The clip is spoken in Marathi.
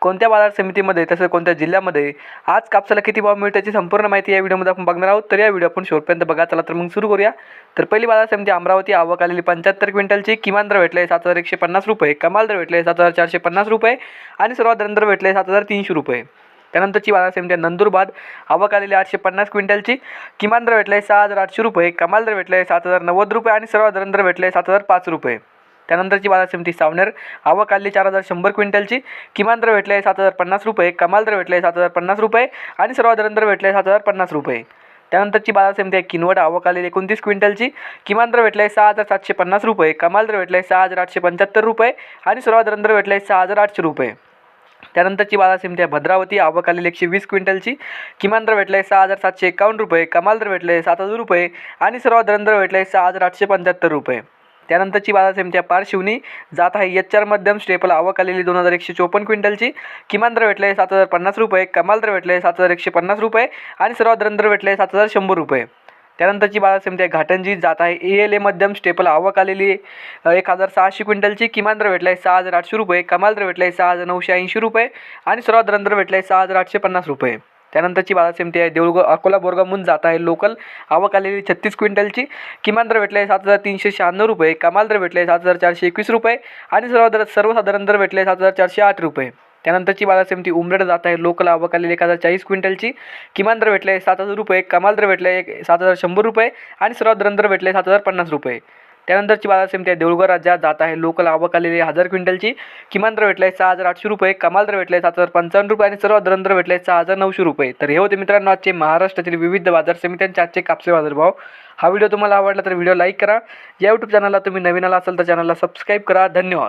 कोणत्या बाजार समितीमध्ये तसेच कोणत्या जिल्ह्यामध्ये आज कापसाला किती भाव मिळतो याची संपूर्ण माहिती या व्हिडिओमध्ये आपण बघणार आहोत. तर या व्हिडिओ आपण शेवटपर्यंत बघा. चला तर मग सुरू करूया. तर पहिली बाजार समिती अमरावती आवक आलेली पंच्याहत्तर क्विंटलची. किमान दर भेटले सात हजार एकशे पन्नास रुपये. कमाल दर भेटले सात हजार चारशे पन्नास रुपये. आणि सर्वात दर भेटले सात हजार तीनशे रुपये. त्यानंतरची बाजार समिती आहे नंदुरबाद आवक आलेली आठशे पन्नास क्विंटलची. किमान दर भेटले सहा हजार आठशे रुपये. कमाल दर भेटले सात हजार नव्वद रुपये. आणि सर्वात दर भेटले सात हजार पाच रुपये. त्यानंतरची बाजार समिती सावनेर. आवक आली चार हजार शंभर क्विंटलची. किमान दर भेटले सात हजार पन्नास रुपये. कमाल दर भेटले सात हजार पन्नास रुपये. आणि सर्वाधारण दर भेटले सात हजार पन्नास रुपये. त्यानंतरची बाजार समिती आहे किनवट. आवक आलेली एकोणतीस क्विंटलची. किमान दर भेटले सहा हजार सातशे पन्नास रुपये. कमाल दर भेटले सहा हजार आठशे पंच्याहत्तर रुपये. आणि सर्वाधारण दर भेटले सहा हजार आठशे रुपये. त्यानंतरची बाजार समिती आहे भद्रावती. आवक आलेली एकशे वीस क्विंटलची. किमान दर भेटले सहा हजार सातशे एकावन्न रुपये. कमाल दर भेटले सात हजार रुपये. आणि सर्वात दर भेटले सहा हजार आठशे पंच्याहत्तर रुपये. त्यानंतरची बाजार समिती पारशिवनी जात आहे. एच आर मध्यम स्टेपल आवक आलेली दोन हजार एकशे चोपन्न क्विंटलची. किमान दर भेटले सात हजार पन्नास रुपये. कमाल दर भेटले सात हजार एकशे पन्नास रुपये. आणि सर्वात दर भेटले सात हजार शंभर रुपये. त्यानंतरची बाजार समिती आहे घाटंजी जात आहे. ए एल ए मध्यम स्टेपल आवक आलेली एक हजार सहाशे क्विंटलची. किमान दर भेटला आहे सहा हजार आठशे रुपये. कमाल दर भेटला आहे सहा हजार नऊशे ऐंशी रुपये. आणि सर्वात दर भेटला आहे सहा हजार आठशे पन्नास रुपये. त्यानंतरची बाजार समिती आहे. देऊळगाव अकोला बोरगामहून जात आहे. लोकल आवक आलेली छत्तीस क्विंटलची. किमान दर भेटले सात हजार तीनशे शहाण्णव रुपये. कमाल दर भेटले सात हजार चारशे एकवीस रुपये. आणि सर्व दर सर्वसाधारण दर भेटले सात हजार चारशे आठ रुपये. त्यानंतरची बाजार समिती उमरेड जात आहे. लोकल आवक आलेली एक हजार चाळीस क्विंटलची. किमान दर भेटले आहे सात हजार रुपये. कमाल दर भेटले एक सात हजार शंभर रुपये. आणि सर्वात दर भेटले सात हजार पन्नास रुपये. त्यानंतरची बाजार समिती आहे. देऊळगाव राज्यात जात आहे. लोकल आवक आलेली हजार क्विंटलची किमान दर भेटलाय आहे. सहा हजार आठशे रुपये. कमाल दर भेटले आहे. सात हजार पंचावन्न रुपये आणि सर्व दर दर आहे. सहा हजार नऊशे रुपये. तर हे होते मित्रांनो आजचे महाराष्ट्रातील विविध बाजार समित्यांचे आजचे कापसे बाजारभाव. हा व्हिडिओ तुम्हाला आवडला तर व्हिडिओ लाईक करा. या यूट्यूब चॅनलला तुम्ही नवीन आला असाल तर चॅनलला सबस्क्राईब करा. धन्यवाद.